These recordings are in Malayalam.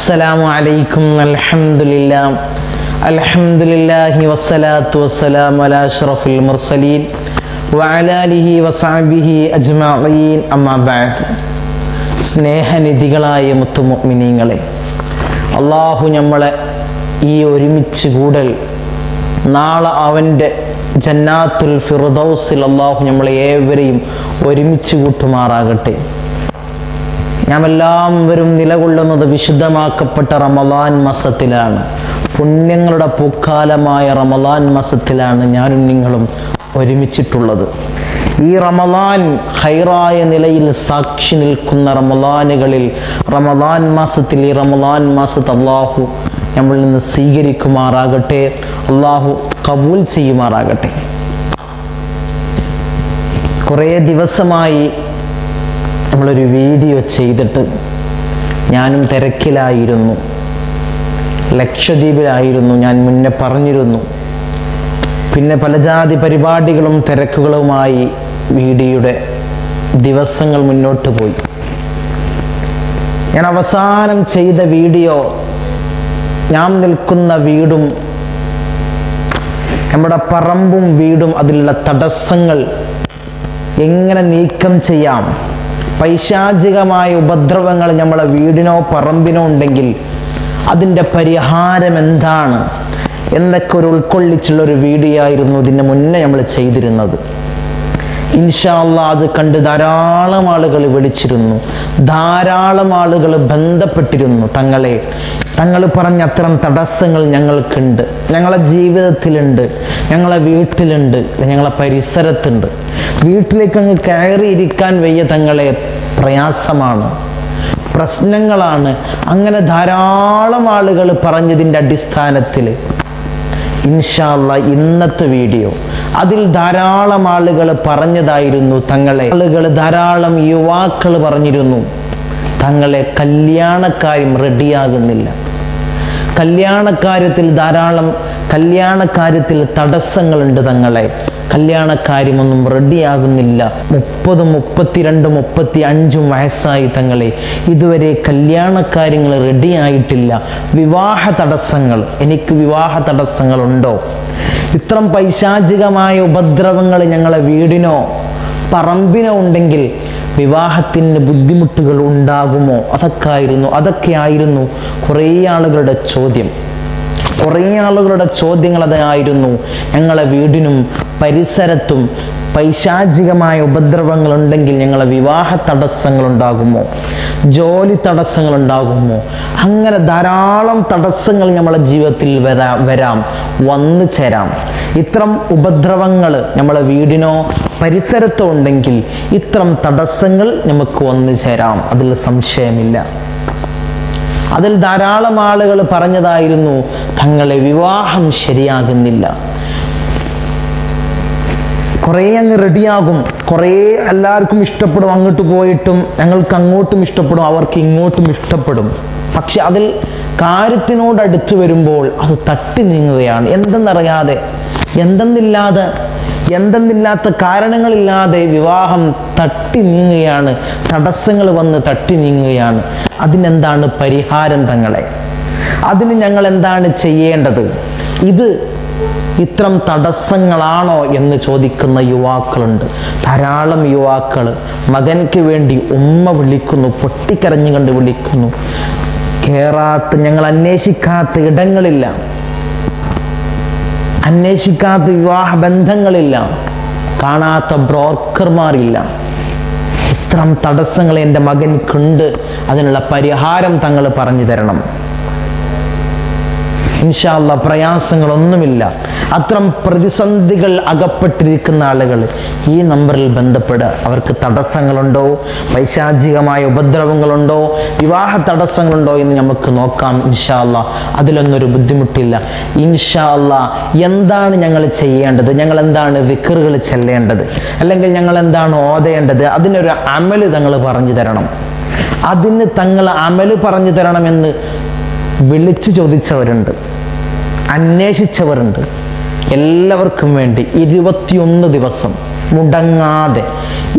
അസ്സലാമു അലൈക്കും അൽഹംദുലില്ലാഹ് അൽഹംദുലില്ലാഹി വസ്സലാത്തു വസ്സലാമു അലാ അഷ്റഫിൽ മുർസലീൻ വഅലാലിഹി ആലിഹി വസഹബിഹി അജ്മഈൻ. അമ്മാ ബഅദ്. സ്നേഹനിധികളായ മുത്തുമുഅ്മിനീങ്ങളെ അള്ളാഹു നമ്മളെ ഈ ഒരുമിച്ച് കൂടൽ നാളെ അവന്റെ ജന്നാത്തുൽ ഫിർദൗസിൽ അള്ളാഹു നമ്മളെ ഏവരെയും ഒരുമിച്ച് കൂട്ടുമാറാകട്ടെ. നാം എല്ലാവരും നിലകൊള്ളുന്നത് വിശുദ്ധമാക്കപ്പെട്ട റമലാൻ മാസത്തിലാണ്. പുണ്യങ്ങളുടെ പൂക്കാലമായ റമലാൻ മാസത്തിലാണ് ഞാനും നിങ്ങളും ഒരുമിച്ചിട്ടുള്ളത്. ഈ റമലാൻ ഹൈറായ നിലയിൽ സാക്ഷി നിൽക്കുന്ന റമലാനുകളിൽ റമലാൻ മാസത്തിൽ ഈ റമലാൻ മാസത്ത് അള്ളാഹു നമ്മളിൽ നിന്ന് സ്വീകരിക്കുമാറാകട്ടെ അള്ളാഹു കബൂൽ ചെയ്യുമാറാകട്ടെ. കുറേ ദിവസമായി നമ്മളൊരു വീഡിയോ ചെയ്തിട്ട് ഞാനും തിരക്കിലായിരുന്നു. ലക്ഷദ്വീപിലായിരുന്നു ഞാൻ മുന്നേ പറഞ്ഞിരുന്നു. പിന്നെ പല ജാതി പരിപാടികളും തിരക്കുകളുമായി വീഡിയോയുടെ ദിവസങ്ങൾ മുന്നോട്ട് പോയി. ഞാൻ അവസാനം ചെയ്ത വീഡിയോ ഞാൻ നിൽക്കുന്ന വീടും നമ്മുടെ പറമ്പും വീടും അതിലുള്ള തടസ്സങ്ങൾ എങ്ങനെ നീക്കം ചെയ്യാം? പൈശാചികമായ ഉപദ്രവങ്ങൾ നമ്മളെ വീടിനോ പറമ്പിനോ ഉണ്ടെങ്കിൽ അതിന്റെ പരിഹാരം എന്താണ്? എന്നൊക്കെ ഒരു ഉൾക്കൊള്ളിച്ചുള്ള ഒരു വീഡിയോ ആയിരുന്നു ഇതിന് മുന്നേ നമ്മൾ ചെയ്തിരുന്നത്. ഇൻഷാല്ല അത് കണ്ട് ധാരാളം ആളുകൾ വിളിച്ചിരുന്നു. ധാരാളം ആളുകൾ ബന്ധപ്പെട്ടിരുന്നു തങ്ങളെ. തങ്ങൾ പറഞ്ഞ അത്തരം തടസ്സങ്ങൾ ഞങ്ങൾക്കുണ്ട്. ഞങ്ങളെ ജീവിതത്തിലുണ്ട്. ഞങ്ങളെ വീട്ടിലുണ്ട്. ഞങ്ങളെ പരിസരത്തുണ്ട്. വീട്ടിലേക്ക് അങ്ങ് കയറിയിരിക്കാൻ വയ്യ തങ്ങളെ പ്രയാസമാണ്. പ്രശ്നങ്ങളാണ്. അങ്ങനെ ധാരാളം ആളുകൾ പറഞ്ഞതിന്റെ അടിസ്ഥാനത്തിൽ. ഇൻഷാല്ല ഇന്നത്തെ വീഡിയോ. അതിൽ ധാരാളം ആളുകൾ പറഞ്ഞതായിരുന്നു തങ്ങളെ. ആളുകൾ ധാരാളം യുവാക്കൾ പറഞ്ഞിരുന്നു. തങ്ങളെ കല്യാണക്കാരും റെഡിയാകുന്നില്ല. കല്യാണക്കാര്യത്തിൽ ധാരാളം കല്യാണക്കാര്യത്തിൽ തടസ്സങ്ങളുണ്ട് തങ്ങളെ. കല്യാണക്കാര്യമൊന്നും റെഡിയാകുന്നില്ല മുപ്പതും മുപ്പത്തിരണ്ട് മുപ്പത്തി അഞ്ചും വയസ്സായി തങ്ങളെ. ഇതുവരെ കല്യാണക്കാര്യങ്ങൾ റെഡിയായിട്ടില്ല വിവാഹ തടസ്സങ്ങൾ. എനിക്ക് വിവാഹ തടസ്സങ്ങളുണ്ടോ? ഇത്രം പൈശാചികമായ ഉപദ്രവങ്ങൾ ഞങ്ങളെ വീടിനോ പറമ്പിനോ ഉണ്ടെങ്കിൽ വിവാഹത്തിന് ബുദ്ധിമുട്ടുകൾ ഉണ്ടാകുമോ? അതൊക്കെ ആയിരുന്നു അതൊക്കെ ആയിരുന്നു കുറേ ആളുകളുടെ ചോദ്യം. കുറേ ആളുകളുടെ ചോദ്യങ്ങൾ അതായിരുന്നു. ഞങ്ങളെ വീടിനും പരിസരത്തും പൈശാചികമായ ഉപദ്രവങ്ങൾ ഉണ്ടെങ്കിൽ ഞങ്ങളെ വിവാഹ തടസ്സങ്ങൾ ഉണ്ടാകുമോ? ജോലി തടസ്സങ്ങൾ ഉണ്ടാകുമോ? അങ്ങനെ ധാരാളം തടസ്സങ്ങൾ നമ്മളെ ജീവിതത്തിൽ വരാ വരാം. വന്നു ചേരാം. ഇത്തരം ഉപദ്രവങ്ങൾ നമ്മളെ വീടിനോ പരിസരത്തോ ഉണ്ടെങ്കിൽ ഇത്തരം തടസ്സങ്ങൾ നമുക്ക് വന്നു ചേരാം. അതിൽ സംശയമില്ല. അതിൽ ധാരാളം ആളുകൾ പറഞ്ഞതായിരുന്നു തങ്ങളെ വിവാഹം ശരിയാകുന്നില്ല. കുറേ അങ്ങ് റെഡിയാകും. കുറേ എല്ലാവർക്കും ഇഷ്ടപ്പെടും. അങ്ങോട്ട് പോയിട്ടും ഞങ്ങൾക്ക് അങ്ങോട്ടും ഇഷ്ടപ്പെടും. അവർക്ക് ഇങ്ങോട്ടും ഇഷ്ടപ്പെടും. പക്ഷെ അതിൽ കാര്യത്തിനോട് അടുത്ത് വരുമ്പോൾ അത് തട്ടി നീങ്ങുകയാണ്. എന്തെന്നറിയാതെ എന്തെന്നില്ലാതെ എന്തെന്നില്ലാത്ത കാരണങ്ങളില്ലാതെ വിവാഹം തട്ടി നീങ്ങുകയാണ് തടസ്സങ്ങൾ വന്ന് തട്ടി നീങ്ങുകയാണ് അതിനെന്താണ് പരിഹാരം തങ്ങളെ? അതിന് ഞങ്ങൾ എന്താണ് ചെയ്യേണ്ടത്? ഇത് ഇത്തരം തടസ്സങ്ങളാണോ എന്ന് ചോദിക്കുന്ന യുവാക്കളുണ്ട്. ധാരാളം യുവാക്കൾ മകൻക്ക് വേണ്ടി ഉമ്മ വിളിക്കുന്നു പൊട്ടിക്കരഞ്ഞു കണ്ട് വിളിക്കുന്നു. കേറാത്ത ഞങ്ങൾ അന്വേഷിക്കാത്ത ഇടങ്ങളില്ല. അന്വേഷിക്കാത്ത വിവാഹ ബന്ധങ്ങളില്ല. കാണാത്ത ബ്രോക്കർമാരില്ല. ഇത്തരം തടസ്സങ്ങൾ എന്റെ മകൻ മകൻക്കുണ്ട് അതിനുള്ള പരിഹാരം തങ്ങൾ പറഞ്ഞു തരണം. ഇൻഷാല്ല പ്രയാസങ്ങളൊന്നുമില്ല. അത്തരം പ്രതിസന്ധികൾ അകപ്പെട്ടിരിക്കുന്ന ആളുകൾ ഈ നമ്പറിൽ ബന്ധപ്പെടുക അവർക്ക് തടസ്സങ്ങളുണ്ടോ? പൈശാചികമായ ഉപദ്രവങ്ങളുണ്ടോ? വിവാഹ തടസ്സങ്ങളുണ്ടോ എന്ന് നമുക്ക് നോക്കാം ഇൻഷാ ഇൻഷാല്ല അതിലൊന്നൊരു ബുദ്ധിമുട്ടില്ല. ഇൻഷാ ഇൻഷാല്ല എന്താണ് ഞങ്ങൾ ചെയ്യേണ്ടത്? ഞങ്ങൾ എന്താണ് വിക്കറുകൾ ചെല്ലേണ്ടത്? അല്ലെങ്കിൽ ഞങ്ങൾ എന്താണ് ഓതേണ്ടത്? അതിനൊരു അമൽ തങ്ങൾ പറഞ്ഞു തരണം. അതിന് തങ്ങൾ അമൽ പറഞ്ഞു തരണമെന്ന് വിളിച്ചു ചോദിച്ചവരുണ്ട്. അന്വേഷിച്ചവരുണ്ട്. എല്ലാവർക്കും വേണ്ടി ഇരുപത്തിയൊന്ന് ദിവസം മുടങ്ങാതെ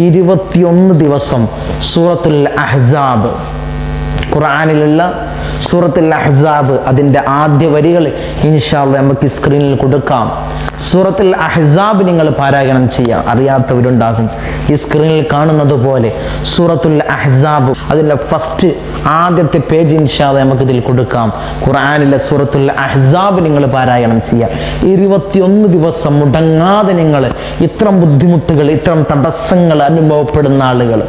ഇരുപത്തിയൊന്ന് ദിവസം സൂറത്തുൽ അഹ്സാബ്. ഖുർആാനിലുള്ള സൂറത്തുൽ അഹ്സാബ് അതിന്റെ ആദ്യ വരികൾ ഇൻഷാള്ള നമുക്ക് സ്ക്രീനിൽ കൊടുക്കാം. സൂറത്തുൽ അഹ്സാബ് നിങ്ങൾ പാരായണം ചെയ്യാം. അറിയാത്തവരുണ്ടാകും. ഈ സ്ക്രീനിൽ കാണുന്നത് പോലെ സൂറത്തുൽ അഹ്സാബ് അതിന്റെ ഫസ്റ്റ് ആദ്യത്തെ പേജ് ഇൻഷാദ് നമുക്ക് ഇതിൽ കൊടുക്കാം. ഖുർആാനിലെ സൂറത്തുൽ അഹ്സാബ് നിങ്ങൾ പാരായണം ചെയ്യാം. ഇരുപത്തിയൊന്ന് ദിവസം മുടങ്ങാതെ നിങ്ങൾ ഇത്തരം ബുദ്ധിമുട്ടുകൾ ഇത്തരം തടസ്സങ്ങൾ അനുഭവപ്പെടുന്ന ആളുകൾ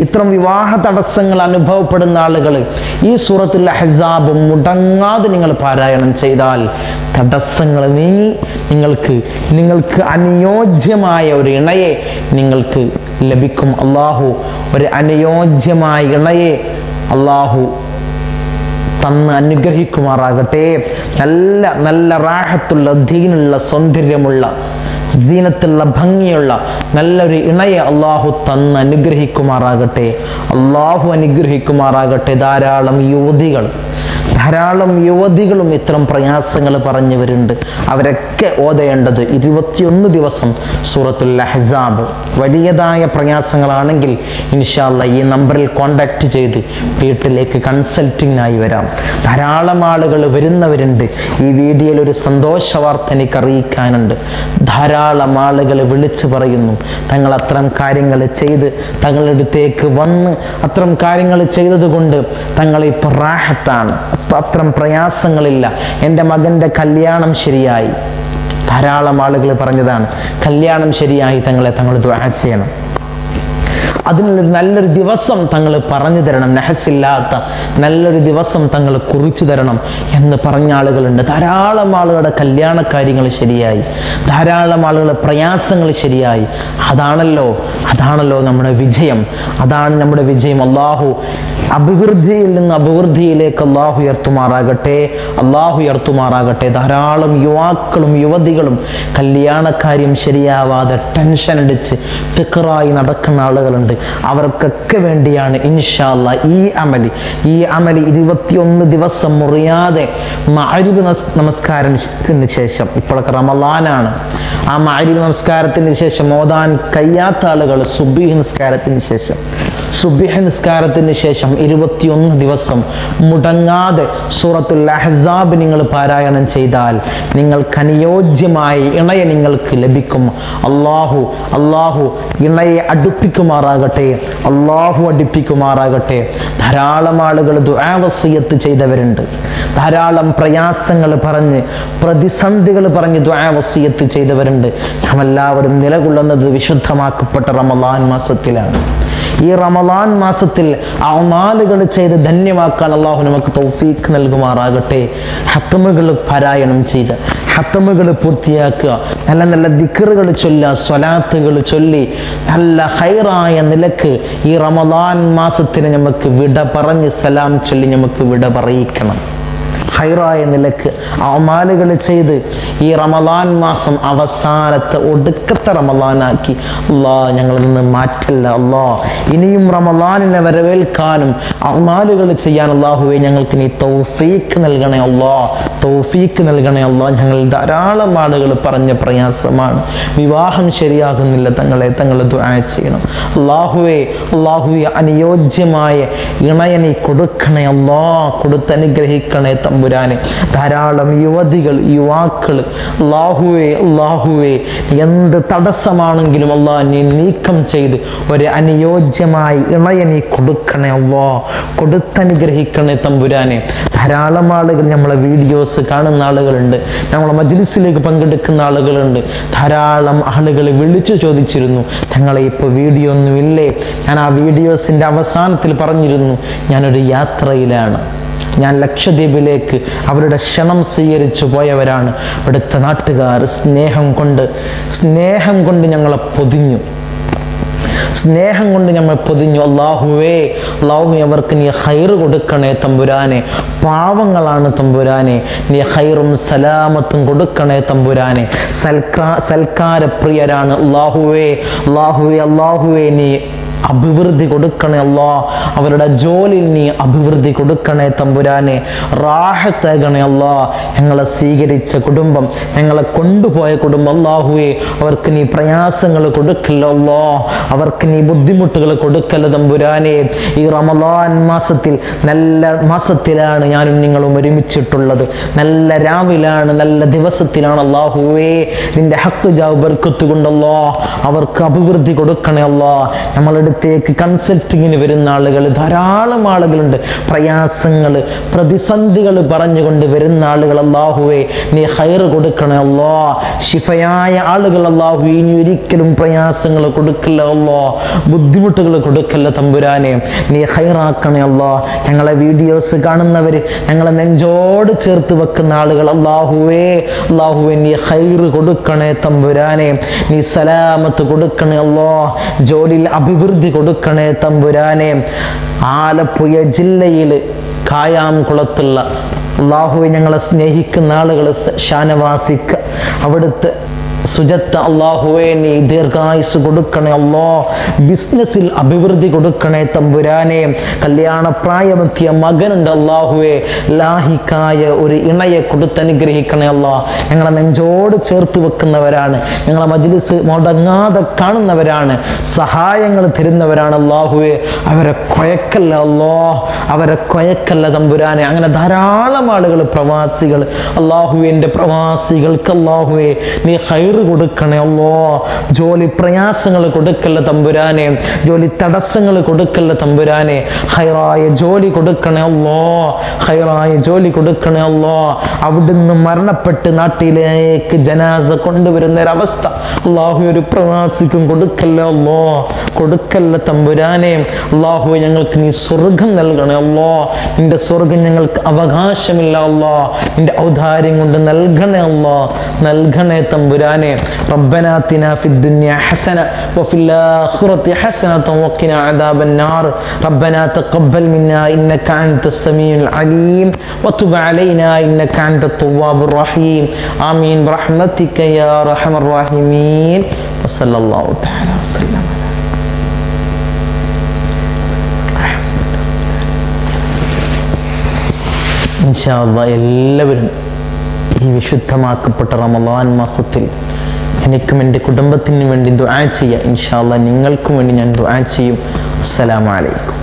ഇത്തരം വിവാഹ തടസ്സങ്ങൾ അനുഭവപ്പെടുന്ന ആളുകൾ ഈ സൂറത്തുൽ അഹ്സാബ് മുടങ്ങാതെ നിങ്ങൾ പാരായണം ചെയ്താൽ തടസ്സങ്ങൾ നീങ്ങി നിങ്ങൾക്ക് നിങ്ങൾക്ക് അനുയോജ്യമായ ഒരു ഇണയെ നിങ്ങൾക്ക് ലഭിക്കും. അള്ളാഹു ഒരു അനുയോജ്യമായ ഇണയെ അള്ളാഹു തന്ന് അനുഗ്രഹിക്കുമാറാകട്ടെ. നല്ല നല്ല റാഹത്തുള്ള ദീനുള്ള സൗന്ദര്യമുള്ള സീനത്തുള്ള ഭംഗിയുള്ള നല്ലൊരു ഇണയെ അള്ളാഹു തന്ന് അനുഗ്രഹിക്കുമാറാകട്ടെ. അള്ളാഹു അനുഗ്രഹിക്കുമാറാകട്ടെ ധാരാളം യുവതികൾ. ധാരാളം യുവതികളും ഇത്തരം പ്രയാസങ്ങൾ പറഞ്ഞവരുണ്ട്. അവരൊക്കെ ഓതേണ്ടത് ഇരുപത്തിയൊന്ന് ദിവസം സൂറത്തുൽ അഹ്സാബ്. വലിയതായ പ്രയാസങ്ങളാണെങ്കിൽ ഇൻഷാല്ല ഈ നമ്പറിൽ കോണ്ടാക്ട് ചെയ്ത് വീട്ടിലേക്ക് കൺസൾട്ടിങ്ങിനായി വരാം. ധാരാളം ആളുകൾ വരുന്നവരുണ്ട്. ഈ വീഡിയോയിൽ ഒരു സന്തോഷ വാർത്ത എനിക്ക് അറിയിക്കാനുണ്ട്. ധാരാളം ആളുകൾ വിളിച്ചു പറയുന്നു തങ്ങൾ അത്തരം കാര്യങ്ങൾ ചെയ്ത് തങ്ങളുടെ അടുത്തേക്ക് വന്ന് അത്തരം കാര്യങ്ങൾ ചെയ്തതുകൊണ്ട് തങ്ങൾ ഇപ്പോൾ റാഹത്താണ് അത്തരം പ്രയാസങ്ങളില്ല. എന്റെ മകന്റെ കല്യാണം ശരിയായി. ധാരാളം ആളുകൾ പറഞ്ഞതാണ് കല്യാണം ശരിയായി തങ്ങളെ തങ്ങൾ ചെയ്യണം. അതിനുള്ളൊരു നല്ലൊരു ദിവസം തങ്ങൾ പറഞ്ഞു തരണം. നഹസില്ലാത്ത നല്ലൊരു ദിവസം തങ്ങൾ കുറിച്ചു തരണം എന്ന് പറഞ്ഞ ആളുകളുണ്ട്. ധാരാളം ആളുകളുടെ കല്യാണ കാര്യങ്ങൾ ശരിയായി. ധാരാളം ആളുകളുടെ പ്രയാസങ്ങൾ ശരിയായി. അതാണല്ലോ അതാണല്ലോ നമ്മുടെ വിജയം. അതാണ് നമ്മുടെ വിജയം. അള്ളാഹു അഭിവൃദ്ധിയിൽ നിന്ന് അഭിവൃദ്ധിയിലേക്ക് അള്ളാഹു ഉയർത്തുമാറാകട്ടെ അള്ളാഹു ഉയർത്തുമാറാകട്ടെ. ധാരാളം യുവാക്കളും യുവതികളും കല്യാണക്കാര്യം ശരിയാവാതെ ടെൻഷൻ അടിച്ച് ഫിക്കറായി നടക്കുന്ന ആളുകളുണ്ട്. അവർക്കൊക്കെ വേണ്ടിയാണ് ഇൻഷാല്ല ഈ അമലി. ഈ അമലി ഇരുപത്തിയൊന്ന് ദിവസം മുറിയാതെ മഅരിബ് നമസ് നമസ്കാരത്തിന് ശേഷം ഇപ്പോഴൊക്കെ റമലാനാണ് ആ മഅരിബ് നമസ്കാരത്തിന് ശേഷം ഓതാൻ കഴിയാത്ത ആളുകൾ സുബി നമസ്കാരത്തിന് ശേഷം. സുബിഹ നിസ്കാരത്തിന് ശേഷം ഇരുപത്തിയൊന്ന് ദിവസം മുടങ്ങാതെ സൂറത്തുൽ അഹ്സാബ് നിങ്ങൾ പാരായണം ചെയ്താൽ നിങ്ങൾക്ക് അനുയോജ്യമായ ഇണയെ നിങ്ങൾക്ക് ലഭിക്കും. അള്ളാഹു അള്ളാഹു ഇണയെ അടുപ്പിക്കുമാറാകട്ടെ അള്ളാഹു അടുപ്പിക്കുമാറാകട്ടെ. ധാരാളം ആളുകൾ ദ്വാവസീയത്ത് ചെയ്തവരുണ്ട്. ധാരാളം പ്രയാസങ്ങൾ പറഞ്ഞ് പ്രതിസന്ധികൾ പറഞ്ഞ് ദ്വാവസീയത്ത് ചെയ്തവരുണ്ട്. നാം എല്ലാവരും നിലകൊള്ളുന്നത് വിശുദ്ധമാക്കപ്പെട്ട റമലാൻ മാസത്തിലാണ്. ഈ റമദാൻ മാസത്തിൽ അമാലുകൾ ചെയ്ത് ധന്യമാക്കാൻ അള്ളാഹു നമുക്ക് തൗഫീഖ് നൽകുമാറാകട്ടെ. ഹത്തമുകൾ പാരായണം ചെയ്ത് ഹത്തമുകൾ പൂർത്തിയാക്കുക. നല്ല നല്ല ദിക്കറുകൾ ചൊല്ലുക സ്വലാത്തുകൾ ചൊല്ലി നല്ല ഹൈറായ നിലയ്ക്ക് ഈ റമദാൻ മാസത്തിന് നമുക്ക് വിട പറഞ്ഞ് സലാം ചൊല്ലി നമുക്ക് വിട പറയിക്കണം. ഹൈറായ നിലയ്ക്ക് അമാലുകൾ ചെയ്ത് ഈ റമദാൻ മാസം അവസാനത്തെ ഒടുക്കത്തെ റമദാനാക്കി. അള്ളാ ഞങ്ങളിൽ നിന്ന് മാറ്റല്ല അള്ളാ. ഇനിയും റമദാനിനെ വരവേൽക്കാനും അമാലുകൾ ചെയ്യാൻ അള്ളാഹുവെ ഞങ്ങൾക്ക് നീ തൗഫീക്ക് നൽകണേ അള്ളാ. തൗഫീക്ക് നൽകണേ അള്ളാ. ഞങ്ങൾ ധാരാളം ആളുകൾ പറഞ്ഞ പ്രയാസമാണ്. വിവാഹം ശരിയാകുന്നില്ല തങ്ങളെ തങ്ങൾ ദുആ ചെയ്യണം. അള്ളാഹുവെ അള്ളാഹുവെ അനുയോജ്യമായ ഇണയനെ കൊടുക്കണേ അള്ളാ. കൊടുത്തനുഗ്രഹിക്കണേ തമ്പുരാനെ. ധാരാളം യുവതികൾ യുവാക്കൾ അള്ളാഹുവെ ലാഹുവേ എന്ത് തടസ്സമാണെങ്കിലും അള്ളാ നീ നീക്കം ചെയ്ത് ഒരു അനുയോജ്യമായി ഇണയെ നീ കൊടുക്കണേ അള്ളാ. കൊടുത്തനുഗ്രഹിക്കണേ തമ്പുരാനെ. ധാരാളം ആളുകൾ നമ്മളെ വീഡിയോസ് കാണുന്ന ആളുകളുണ്ട്. നമ്മളെ മജ്ലിസിലേക്ക് പങ്കെടുക്കുന്ന ആളുകളുണ്ട്. ധാരാളം ആളുകൾ വിളിച്ചു ചോദിച്ചിരുന്നു. തങ്ങളെ ഇപ്പോൾ വീഡിയോ ഒന്നുമില്ലേ ഞാൻ ആ വീഡിയോസിന്റെ അവസാനത്തിൽ പറഞ്ഞിരുന്നു ഞാനൊരു യാത്രയിലാണ്. ഞാൻ ലക്ഷദ്വീപിലേക്ക് അവരുടെ ക്ഷണം സ്വീകരിച്ചു പോയവരാണ്. ഇവിടുത്തെ നാട്ടുകാർ സ്നേഹം കൊണ്ട് സ്നേഹം കൊണ്ട് ഞങ്ങളെ പൊതിഞ്ഞു. സ്നേഹം കൊണ്ട് നമ്മൾ പൊതിഞ്ഞു. അള്ളാഹുവേ അള്ളാഹു അവർക്ക് നീ ഹൈറ് കൊടുക്കണേ തമ്പുരാനെ. പാവങ്ങളാണ് തമ്പുരാനെ. നീ ഹൈറും സലാമത്തും കൊടുക്കണേ തമ്പുരാനെ. സൽക്കാ സൽക്കാരപ്രിയരാണ്. അള്ളാഹുവേ അള്ളാഹുവേ അള്ളാഹുവേ നീ അഭിവൃദ്ധി കൊടുക്കണേ അല്ലാ. അവരുടെ ജോലിയിൽ നീ അഭിവൃദ്ധി കൊടുക്കണേ തമ്പുരാനെ. റാഹത്തേകണേ അല്ലാ. ഞങ്ങളെ സ്വീകരിച്ച കുടുംബം ഞങ്ങളെ കൊണ്ടുപോയ കുടുംബം അല്ലാഹുവെ അവർക്ക് നീ പ്രയാസങ്ങൾ കൊടുക്കല്ലോ അവർക്ക് നീ ബുദ്ധിമുട്ടുകൾ കൊടുക്കല്ല തമ്പുരാനെ. ഈ റമദാൻ മാസത്തിൽ നല്ല മാസത്തിലാണ് ഞാനും നിങ്ങളും ഒരുമിച്ചിട്ടുള്ളത്. നല്ല രാവിലാണ് നല്ല ദിവസത്തിലാണ് അള്ളാഹുവേ നിന്റെ ഹക്ക് ജാവ് അവർക്ക് അഭിവൃദ്ധി കൊടുക്കണേ അല്ലോ. നമ്മളടുത്തേക്ക് കൺസൾട്ടിങ്ങിന് വരുന്ന ആളുകൾ ധാരാളം ആളുകളുണ്ട്. പ്രയാസങ്ങൾ പ്രതിസന്ധികൾ പറഞ്ഞുകൊണ്ട് വരുന്ന ആളുകൾ അള്ളാഹുവേ നീ ഹൈർ കൊടുക്കണേ അല്ലോ. ശിഫയായ ആളുകൾ അള്ളാഹു ഇനി ഒരിക്കലും പ്രയാസങ്ങൾ കൊടുക്കില്ല അല്ലോ. ബുദ്ധിമുട്ടുകൾ കൊടുക്കല്ല തമ്പുരാനെ. നീ ഹൈറാക്കണേ അല്ലോ. ഞങ്ങളെ വീഡിയോസ് കാണുന്നവർ ഞങ്ങളെ നെഞ്ചോട് ചേർത്ത് വെക്കുന്ന ആളുകൾ അള്ളാഹുവേ അള്ളാഹുവേ നീ ഹൈറ് കൊടുക്കണേ തമ്പുരാനെ. നീ സലാമത്ത് കൊടുക്കണേ അല്ലോ. ജോലിയിൽ അഭിവൃദ്ധി കൊടുക്കണേ തമ്പുരാനെ. ആലപ്പുഴ ജില്ലയിൽ കായാംകുളത്തുള്ള അള്ളാഹുവെ ഞങ്ങളെ സ്നേഹിക്കുന്ന ആളുകൾ ഷാനവാസിക്ക് അവിടുത്തെ സുജത്ത് അള്ളാഹുവേ നീ ദീർഘായുസ് കൊടുക്കണേ അല്ലോ. ബിസിനസ്സിൽ അഭിവൃദ്ധി കൊടുക്കണേ തമ്പുരാനെ. കല്യാണപ്രായമെത്തിയ മകനുണ്ട് അള്ളാഹുവേ ലാഹിക്കായ ഒരു ഇണയെ കൊടുത്തനുഗ്രഹിക്കണേ അല്ലോ. ഞങ്ങളെ നെഞ്ചോട് ചേർത്ത് വെക്കുന്നവരാണ്. ഞങ്ങളെ മജ്ലിസ് മുടങ്ങാതെ കാണുന്നവരാണ്. സഹായങ്ങൾ തരുന്നവരാണ് അള്ളാഹുവേ അവരെ കൊയക്കല്ല അല്ലോ. അവരെ കൊയക്കല്ല തമ്പുരാനെ. അങ്ങനെ ധാരാളം ആളുകൾ പ്രവാസികൾ. അള്ളാഹുവിന്റെ പ്രവാസികൾക്ക് അള്ളാഹുവേ നീ ഹൈർ കൊടുക്കണേ അല്ലോ ജോലി പ്രയാസങ്ങൾ കൊടുക്കല്ല തമ്പുരാനെ. ജോലി തടസ്സങ്ങൾ കൊടുക്കല്ല തമ്പുരാനെ. ഹൈറായ ജോലി കൊടുക്കണേ അല്ലോ ഹൈറായ ജോലി കൊടുക്കണേ അല്ലോ അവിടുന്ന് മരണപ്പെട്ട് നാട്ടിലേക്ക് ജനാസ കൊണ്ടുവരുന്ന ഒരവസ്ഥ അള്ളാഹു ഒരു പ്രവാസിക്കും കൊടുക്കല്ല അല്ലോ കൊടുക്കല്ല തമ്പുരാനെ. അള്ളാഹു ഞങ്ങൾക്ക് നീ സ്വർഗം നൽകണേ അല്ലോ നിന്റെ സ്വർഗം ഞങ്ങൾക്ക് അവകാശമില്ല അല്ലോ നിന്റെ ഔദാര്യം കൊണ്ട് നൽകണേ അല്ലോ നൽകണേ തമ്പുരാനെ. ربنا آتنا في الدنيا حسنة وفي الآخرة حسنة وقنا عذاب النار ربنا تقبل منا إنك أنت السميع العليم وتب علينا إنك أنت التواب الرحيم آمين برحمتك يا أرحم الراحمين وصلى الله تعالى وسلم ഇൻഷാ അള്ളാ എല്ലാവരും ഈ വിശുദ്ധമാക്കപ്പെട്ട റമദാൻ മാസത്തിൽ എനിക്കും എന്റെ കുടുംബത്തിനും വേണ്ടി ദുആ ചെയ്യുക. ഇൻഷാല്ല നിങ്ങൾക്കും വേണ്ടി ഞാൻ ദുആ ചെയ്യും. അസ്സലാമു അലൈക്കും.